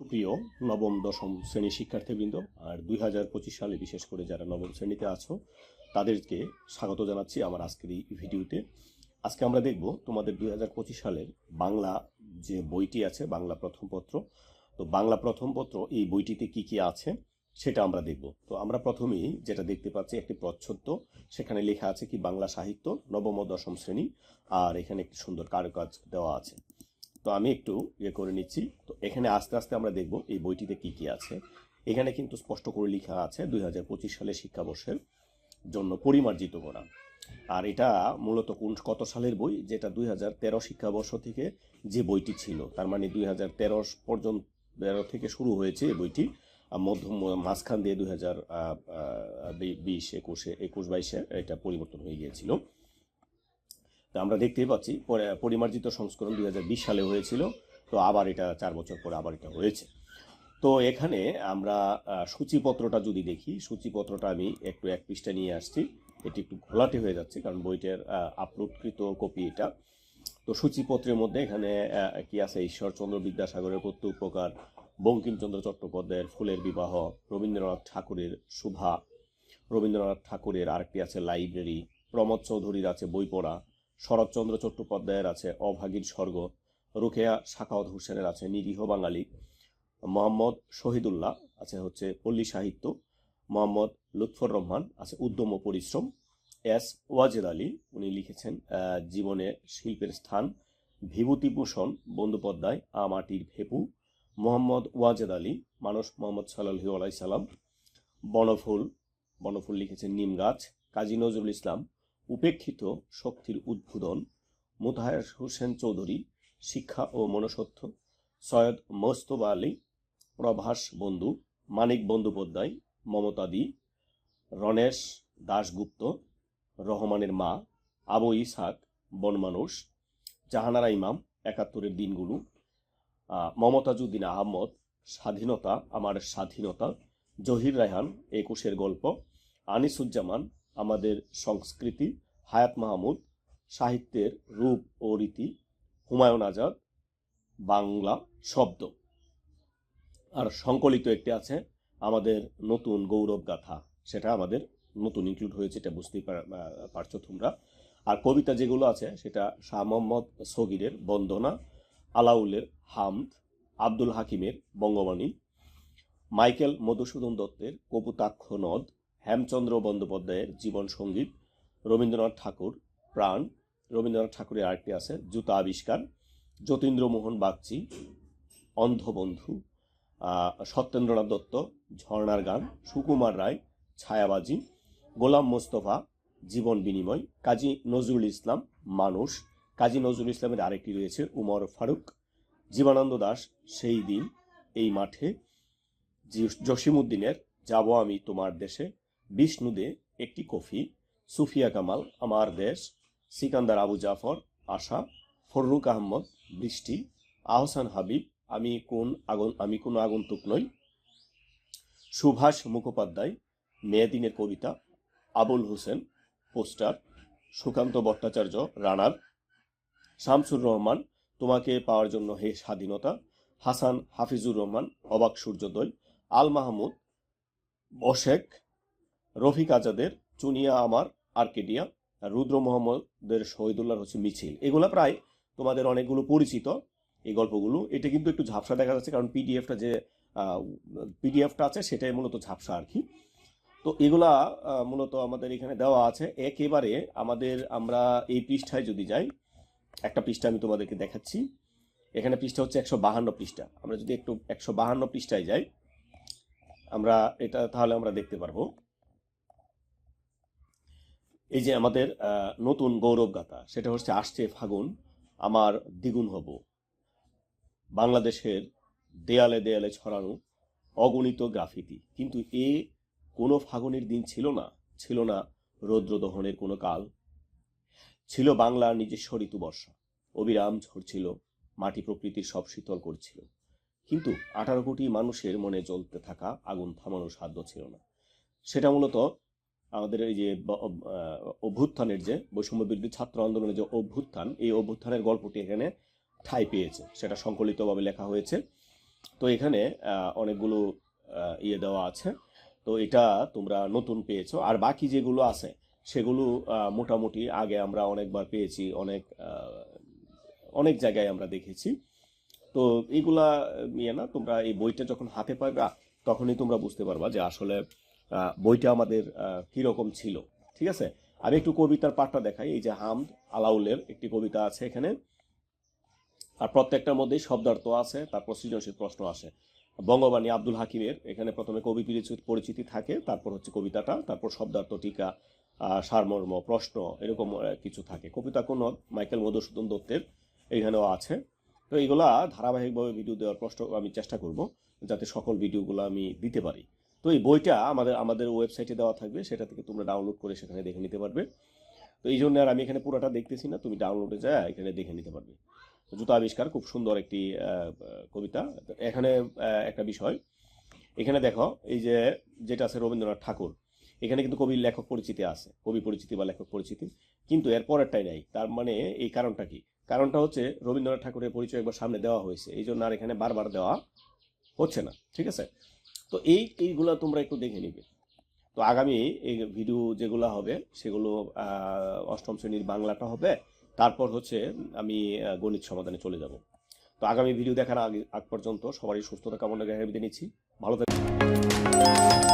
সুপ্রিয় নবম, দশম শ্রেণির শিক্ষার্থীবৃন্দ, আর দুই হাজার পঁচিশ সালে বিশেষ করে যারা নবম শ্রেণীতে আছো, তাদেরকে স্বাগত জানাচ্ছি আমার আজকের এই ভিডিওতে। আজকে আমরা দেখব তোমাদের দুই হাজার পঁচিশ সালের বাংলা যে বইটি আছে, বাংলা প্রথম পত্র। তো বাংলা প্রথম পত্র এই বইটিতে কি কি আছে সেটা আমরা দেখব। তো আমরা প্রথমেই যেটা দেখতে পাচ্ছি, একটি প্রচ্ছদ সেখানে লেখা আছে কি, বাংলা সাহিত্য, নবম দশম শ্রেণি, আর এখানে একটি সুন্দর কারুকাজ দেওয়া আছে। তো আমি একটু ইয়ে করে নিচ্ছি। তো এখানে আস্তে আস্তে আমরা দেখব এই বইটিতে কি কি আছে। এখানে কিন্তু স্পষ্ট করে লেখা আছে দুই হাজার পঁচিশ সালের শিক্ষাবর্ষের জন্য পরিমার্জিত করা। আর এটা মূলত কোন কত সালের বই? যেটা দুই হাজার তেরো শিক্ষাবর্ষ থেকে যে বইটি ছিল। তার মানে দুই হাজার তেরো পর্যন্ত, তেরো থেকে শুরু হয়েছে এই বইটি। আর মধ্যম, মাঝখান দিয়ে দুই হাজার বিশ, একুশে, একুশ, বাইশে এটা পরিবর্তন হয়ে গিয়েছিল। তো আমরা দেখতেই পাচ্ছি, পরে- পরিমার্জিত সংস্করণ দুই হাজার বিশ সালে হয়েছিল, তো আবার এটা চার বছর পরে আবার এটা হয়েছে। তো এখানে আমরা সূচিপত্রটা যদি দেখি, সূচিপত্রটা আমি একটু এক পৃষ্ঠা নিয়ে আসছি, এটি একটু ঘোলাটে হয়ে যাচ্ছে, কারণ বইটার আপলোডকৃত কপি এটা। তো সূচিপত্রের মধ্যে এখানে কি আছে, ঈশ্বরচন্দ্র বিদ্যাসাগরের প্রত্যেক প্রকার বঙ্কিমচন্দ্র চট্টোপাধ্যায়ের ফুলের বিবাহ, রবীন্দ্রনাথ ঠাকুরের শুভা, রবীন্দ্রনাথ ঠাকুরের আরেকটি আছে লাইব্রেরি প্রমোদ চৌধুরীর আছে বই পড়া শরৎচন্দ্র চট্টোপাধ্যায়ের আছে অভাগীর স্বর্গ, রুকেয়া শাখাওয়াত হোসেনের আছে নিরীহ বাঙালি, মোহাম্মদ শহীদুল্লাহ আছে হচ্ছে পল্লী সাহিত্য, মোহাম্মদ লুৎফর রহমান আছে উদ্যম ও পরিশ্রম, এস ওয়াজেদ আলী, উনি লিখেছেন জীবনে শিল্পের স্থান, বিভূতিভূষণ বন্দ্যোপাধ্যায়, আমাটির ভেপু, মোহাম্মদ ওয়াজেদ আলী মানস মোহাম্মদ সাল্লাহ আলাই সালাম বনফুল বনফুল লিখেছেন নিম গাছ, কাজী নজরুল ইসলাম উপেক্ষিত শক্তির উদ্বোধন মোতাহার হোসেন চৌধুরী, শিক্ষা ও মনসত্ব, সৈয়দ মোস্তফা আলী, প্রভাস বন্ধু, মানিক বন্দ্যোপাধ্যায় মমতাদি রণেশ দাশগুপ্ত, রহমানের মা, আবু ইসাক বনমানুষ জাহানারা ইমাম, একাত্তরের দিনগুলো মমতাজুদ্দিন আহমদ, স্বাধীনতা, আমার স্বাধীনতা, জহির রায়হান, একুশের গল্প, আনিসুজ্জামান আমাদের সংস্কৃতি, হায়াত মাহমুদ, সাহিত্যের রূপ ও রীতি, হুমায়ুন আজাদ, বাংলা শব্দ। আর সংকলিত একটি আছে আমাদের নতুন গৌরব গাথা। সেটা আমাদের নতুন ইনক্লুড হয়েছে, এটা বুঝতেই পার- পারছ তোমরা। আর কবিতা যেগুলো আছে, সেটা শাহ মোহাম্মদ সগিরের বন্দনা, আলাউলের হামদ, আব্দুল হাকিমের বঙ্গবাণী, মাইকেল মধুসূদন দত্তের কপুতাক্ষ নদ হেমচন্দ্র বন্দ্যোপাধ্যায়ের জীবন সংগীত, রবীন্দ্রনাথ ঠাকুর, প্রাণ, রবীন্দ্রনাথ ঠাকুরের আরেকটি আছে, জুতা আবিষ্কার যতীন্দ্রমোহন বাগচি অন্ধবন্ধু সত্যেন্দ্রনাথ দত্ত, ঝর্ণার গান, সুকুমার রায়, ছায়াবাজি, গোলাম মোস্তফা, জীবন বিনিময়, কাজী নজরুল ইসলাম, মানুষ, কাজী নজরুল ইসলামের আরেকটি রয়েছে, উমর ফারুক, জীবানন্দ দাস, সেই দিন, এই মাঠে, জি- জসিমউদ্দিনের, যাব আমি তোমার দেশে বিষ্ণুদে একটি কফি, সুফিয়া কামাল, আমার দেশ, সিকান্দার আবু জাফর, আশা, ফররুক আহমদ, বৃষ্টি, আহসান হাবিব, আমি কোন আগুন, আমি কোন আগন্তুক নই। সুভাষ মুখোপাধ্যায়, মেয়েদিনের কবিতা, আবুল হোসেন, পোস্টার, সুকান্ত ভট্টাচার্য, রানার, শামসুর রহমান, তোমাকে পাওয়ার জন্য হে স্বাধীনতা, হাসান হাফিজুর রহমান, অবাক সূর্যোদয়, আল মাহমুদ অশেক রফিক আজাদের, চুনিয়া আমার, আর্কেডিয়া আর রুদ্র মোহাম্মদের, শহীদুল্লাহর হচ্ছে মিছিল। এগুলো প্রায় তোমাদের অনেকগুলো পরিচিত এই গল্পগুলো। এটা কিন্তু একটু ঝাপসা দেখা যাচ্ছে কারণ পিডিএফটা যে পিডিএফটা আছে সেটাই মূলত ঝাপসা আর কি। তো এগুলা মূলত আমাদের এখানে দেওয়া আছে। একেবারে আমাদের, আমরা এই পৃষ্ঠায় যদি যাই, একটা পৃষ্ঠা আমি তোমাদেরকে দেখাচ্ছি। এখানে পৃষ্ঠা হচ্ছে একশো বাহান্ন পৃষ্ঠা। আমরা যদি একটু একশো বাহান্ন পৃষ্ঠায় যাই, আমরা এটা তাহলে আমরা দেখতে পারব। এই যে আমাদের নতুন গৌরব গাথা সেটা হচ্ছে আসছে ফাগুন, আমার দ্বিগুণ হব। বাংলাদেশের দেয়ালে দেয়ালে ছড়ানো অগণিত গ্রাফিতি। কিন্তু এ কোনো ফাগুনের দিন ছিল না ছিল না রৌদ্র দহনের কোনো কাল। ছিল বাংলার নিজস্ব ঋতু বর্ষা অবিরাম ঝরছিল মাটি প্রকৃতির সব শীতল করছিল। কিন্তু আঠারো কোটি মানুষের মনে জ্বলতে থাকা আগুন থামানোর সাধ্য ছিল না। সেটা মূলত আমাদের এই যে অভ্যুত্থানের যে বৈষম্য বিরোধী ছাত্র আন্দোলনের যে অভ্যুত্থান, এই অভ্যুত্থানের গল্পটি এখানে ঠাঁই পেয়েছে। সেটা সংকলিতভাবে লেখা হয়েছে। তো এখানে অনেকগুলো ইয়ে দেওয়া আছে। তো এটা তোমরা নতুন পেয়েছ। আর বাকি যেগুলো আছে, সেগুলো মোটামুটি আগে আমরা অনেকবার পেয়েছি, অনেক অনেক জায়গায় আমরা দেখেছি। তো এইগুলা ইয়ে না, তোমরা এই বইটা যখন হাতে পাবা, তখনই তোমরা বুঝতে পারবা যে আসলে বইটা আমাদের কীরকম ছিল, ঠিক আছে? আমি একটু কবিতার পাঠটা দেখাই। এই যে হামদ আলাউলের একটি কবিতা আছে এখানে। আর প্রত্যেকটার মধ্যেই শব্দার্থ আছে, তারপর সৃজনশীল প্রশ্ন আসে। বঙ্গবাণী আব্দুল হাকিমের, এখানে প্রথমে কবি পরিচিতি থাকে, তারপর হচ্ছে কবিতাটা, তারপর শব্দার্থ, টিকা সারমর্ম, প্রশ্ন, এরকম কিছু থাকে। কবিতা কোন মাইকেল মধুসূদন দত্তের, এখানেও আছে। তো এইগুলা ধারাবাহিকভাবে ভিডিও দেওয়ার প্রশ্ন আমি চেষ্টা করব, যাতে সকল ভিডিওগুলো আমি দিতে পারি। তো এই বইটা আমাদের আমাদের ওয়েবসাইটে দেওয়া থাকবে, সেটা থেকে তোমরা ডাউনলোড করে সেখানে দেখে নিতে পারবে। তো এই জন্য আর আমি এখানে পুরোটা দেখতেছি না, তুমি ডাউনলোডে যায় এখানে দেখে নিতে পারবে। জুতা আবিষ্কার, খুব সুন্দর একটি কবিতা। এখানে একটা বিষয়। এখানে দেখো, এই যে, যেটা আছে রবীন্দ্রনাথ ঠাকুর, এখানে কিন্তু কবির লেখক পরিচিতি আছে, কবি পরিচিতি বা লেখক পরিচিতি। কিন্তু এর পরেরটাই নাই। তার মানে এই কারণটা কি? কারণটা হচ্ছে রবীন্দ্রনাথ ঠাকুরের পরিচয় একবার সামনে দেওয়া হয়েছে। এই জন্য আর এখানে বারবার দেওয়া হচ্ছে না, ঠিক আছে? তো এই এইগুলো তোমরা একটু দেখে নিবে। তো আগামী এই ভিডিও যেগুলো হবে, সেগুলো অষ্টম শ্রেণির বাংলাটা হবে, তারপর হচ্ছে আমি গণিত সমাধানে চলে যাব। তো আগামী ভিডিও দেখার আগে, আগ পর্যন্ত সবারই সুস্থতা কামনা রেখে নিচ্ছি। ভালো থাকবেন